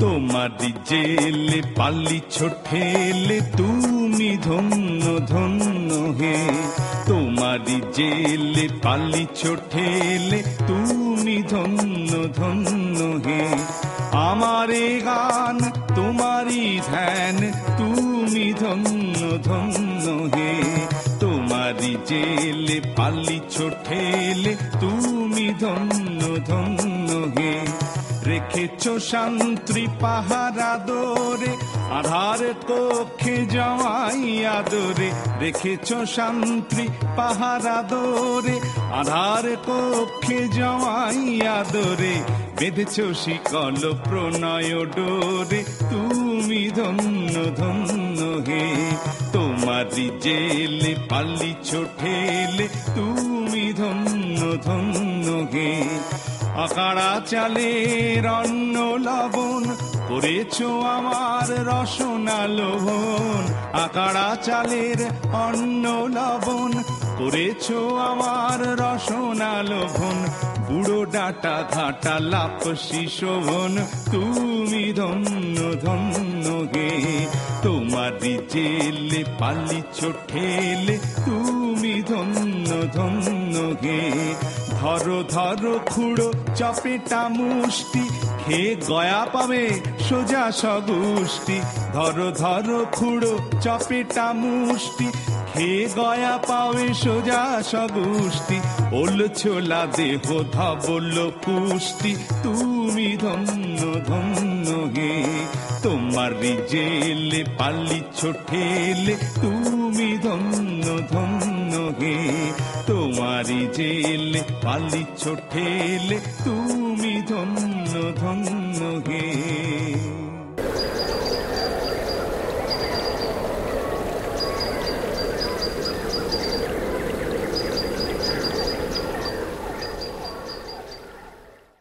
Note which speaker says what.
Speaker 1: তোমারি জেলে পালিছ ঠেলে, তুমি ধন্য ধন্য হে। তোমারি জেলে পালিছ ঠেলে, তুমি ধন্য ধন্য হে। আমারে গান তোমারি ধ্যান, তুমি ধন্য ধন্য হে। তোমারি জেলে পালিছ ঠেলে, তুমি ধন্য ধন্য হে। রেখেছ শান্তি পাহারা দোরে, আধার কক্ষে জমাই আদরে। রেখেছ শান্তি পাহারা দোরে, আধার কক্ষে জমাই আদরে। বেঁধেছ শিকল প্রণয় ডোরে, তুমি ধন্য ধন্য হে। তোমারি জেলে পালিছ ঠেলে, তুমি ধন্য ধন্য হে। আকাড়া চালের অন্ন লবণ করেছ আমার রসনা লোভন। আকাড়া চালের অন্ন লবণ করেছ আমার রসনা লোভন। বুড়ো ডাটা ঘাটা লাপসি শোভন, তুমি ধন্য ধন্য গে। তোমারি জেলে পালিছ ঠেলে, তুমি ধন্য ধন্য গে। ধরো ধরো খুঁড়ো, চপেটা মুষ্টি। খেয়ে গয়া পাবে সোজা সগুষ্টি ধরো ধরো খুঁড়ো, চপেটা মুষ্টি। খেয়ে গয়া পাবে সোজা সগুষ্টি ওল ছোলা দেহ ধবল পুষ্টি তুমি ধন্য ধন্য গে তোমার জেলে পালিছ ঠেলে। তুমি ধন্য ধন্য গে তোমারি জেলে পালি ঠেলে তুমি ধন্য ধন্য।